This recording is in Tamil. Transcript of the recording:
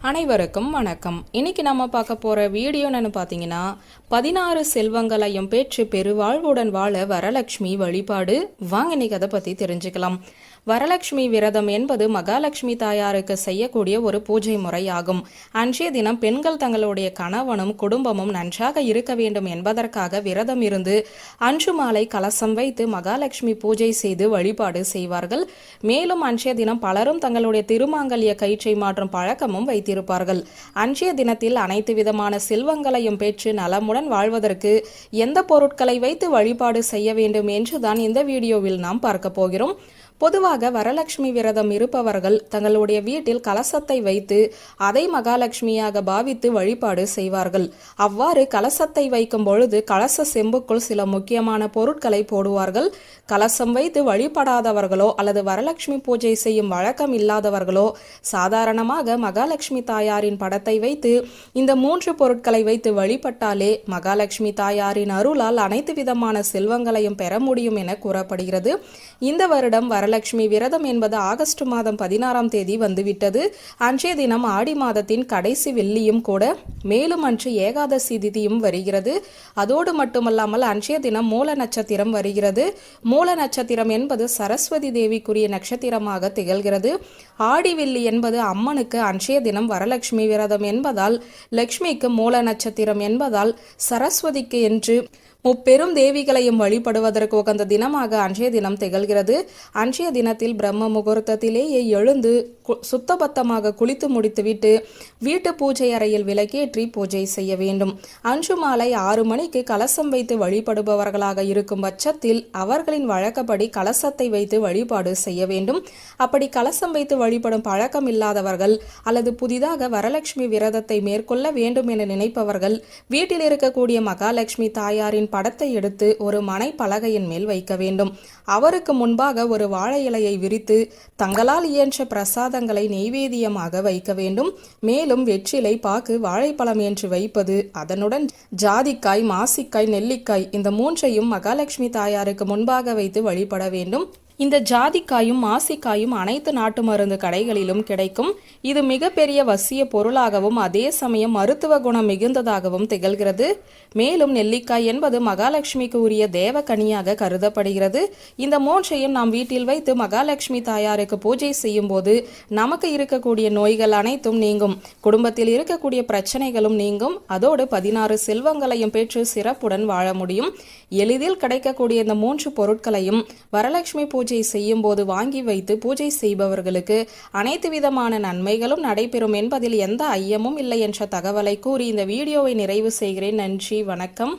அனைவருக்கும் வணக்கம். இன்னைக்கு நம்ம பார்க்க போற வீடியோ என்னன்னு பார்த்தீங்கன்னா பதினாறு செல்வங்களையும் பெற்று பெருவாழ்வுடன் வாழ வரலட்சுமி வழிபாடு. வாங்க இன்னைக்கு அதை பத்தி தெரிஞ்சுக்கலாம். வரலட்சுமி விரதம் என்பது மகாலட்சுமி தாயாருக்கு செய்யக்கூடிய ஒரு பூஜை முறையாகும். அன்றைய தினம் பெண்கள் தங்களுடைய கணவனும் குடும்பமும் நன்றாக இருக்க வேண்டும் என்பதற்காக விரதம் இருந்து அன்று மாலை கலசம் வைத்து மகாலட்சுமி பூஜை செய்து வழிபாடு செய்வார்கள். மேலும் அன்றைய தினம் பலரும் தங்களுடைய திருமாங்கல்ய கயிற்றை மாற்றும் பழக்கமும் வைத்திருப்பார்கள். அன்றைய தினத்தில் அனைத்து விதமான செல்வங்களையும் பெற்று நலமுடன் வாழ்வதற்கு எந்த பொருட்களை வைத்து வழிபாடு செய்ய வேண்டும் என்றுதான் இந்த வீடியோவில் நாம் பார்க்க போகிறோம். பொதுவாக வரலட்சுமி விரதம் இருப்பவர்கள் தங்களுடைய வீட்டில் கலசத்தை வைத்து அதை மகாலட்சுமியாக பாவித்து வழிபாடு செய்வார்கள். அவ்வாறு கலசத்தை வைக்கும் பொழுது கலச செம்புக்குள் சில முக்கியமான பொருட்களை போடுவார்கள். கலசம் வைத்து வழிபடாதவர்களோ அல்லது வரலட்சுமி பூஜை செய்யும் வழக்கம் இல்லாதவர்களோ சாதாரணமாக மகாலட்சுமி தாயாரின் படத்தை வைத்து இந்த மூன்று பொருட்களை வைத்து வழிபட்டாலே மகாலட்சுமி தாயாரின் அருளால் அனைத்து விதமான செல்வங்களையும் பெற முடியும் என கூறப்படுகிறது. இந்த வருடம் வர வரலட்சுமி விரதம் என்பது ஆகஸ்ட் மாதம் பதினாறாம் தேதி வந்துவிட்டது. அன்றைய தினம் ஆடி மாதத்தின் கடைசி வெள்ளியும் கூட மேலும் அன்று ஏகாதசி திதியும் வருகிறது. அதோடு மட்டுமல்லாமல் அன்றைய தினம் மூல நட்சத்திரம் வருகிறது. மூல நட்சத்திரம் என்பது சரஸ்வதி தேவிக்குரிய நட்சத்திரமாக திகழ்கிறது. ஆடி வெள்ளி என்பது அம்மனுக்கு அன்றைய தினம் வரலட்சுமி விரதம் என்பதால் லக்ஷ்மிக்கு மூல நட்சத்திரம் என்பதால் சரஸ்வதிக்கு என்று முப்பெரும் தேவிகளையும் வழிபடுவதற்கு உகந்த தினமாக அன்றைய தினம் திகழ்கிறது. அன்றைய தினத்தில் பிரம்ம முகூர்த்தத்திலேயே எழுந்து கு- சுத்தபத்தமாக குளித்து முடித்துவிட்டு வீட்டு பூஜை அறையில் விளக்கேற்றி பூஜை செய்ய வேண்டும். அன்று மாலை ஆறு மணிக்கு கலசம் வைத்து வழிபடுபவர்களாக இருக்கும் பட்சத்தில் அவர்களின் வழக்கப்படி கலசத்தை வைத்து வழிபாடு செய்ய வேண்டும். அப்படி கலசம் வைத்து வழிபடும் பழக்கம் இல்லாதவர்கள் அல்லது புதிதாக வரலட்சுமி விரதத்தை மேற்கொள்ள வேண்டும் என நினைப்பவர்கள் வீட்டில் இருக்கக்கூடிய மகாலட்சுமி தாயாரின் படத்தை எடுத்து ஒரு மனை பலகையின் மேல் வைக்க வேண்டும். அவருக்கு முன்பாக ஒரு வாழை இலையை விரித்து தங்களால் இயன்ற பிரசாதங்களை நெய்வேதியமாக வைக்க வேண்டும். மேலும் வெற்றிலை பாக்கு வாழைப்பழம் என்று வைப்பது அதனுடன் ஜாதிக்காய் மாசிக்காய் நெல்லிக்காய் இந்த மூன்றையும் மகாலட்சுமி தாயாருக்கு முன்பாக வைத்து வழிபட வேண்டும். இந்த ஜாதிக்காயும் மாசிக்காயும் அனைத்து நாட்டு மருந்து கடைகளிலும் கிடைக்கும். இது மிகப்பெரிய வசிய பொருளாகவும் அதே சமயம் மருத்துவ குணம் மிகுந்ததாகவும் திகழ்கிறது. மேலும் நெல்லிக்காய் என்பது மகாலட்சுமிக்கு உரிய தேவகனியாக கருதப்படுகிறது. இந்த மூன்றையும் நாம் வீட்டில் வைத்து மகாலட்சுமி தாயாருக்கு பூஜை செய்யும் போது நமக்கு இருக்கக்கூடிய நோய்கள் அனைத்தும் நீங்கும். குடும்பத்தில் இருக்கக்கூடிய பிரச்சனைகளும் நீங்கும். அதோடு பதினாறு செல்வங்களையும் பெற்று சிறப்புடன் வாழ முடியும். எளிதில் கிடைக்கக்கூடிய இந்த மூன்று பொருட்களையும் வரலட்சுமி பூஜை பூஜை செய்யும் போது வாங்கி வைத்து பூஜை செய்பவர்களுக்கு அனைத்து விதமான நன்மைகளும் நடைபெறும் என்பதில் எந்த ஐயமும் இல்லை என்ற தகவலை கூறி இந்த வீடியோவை நிறைவு செய்கிறேன். நன்றி வணக்கம்.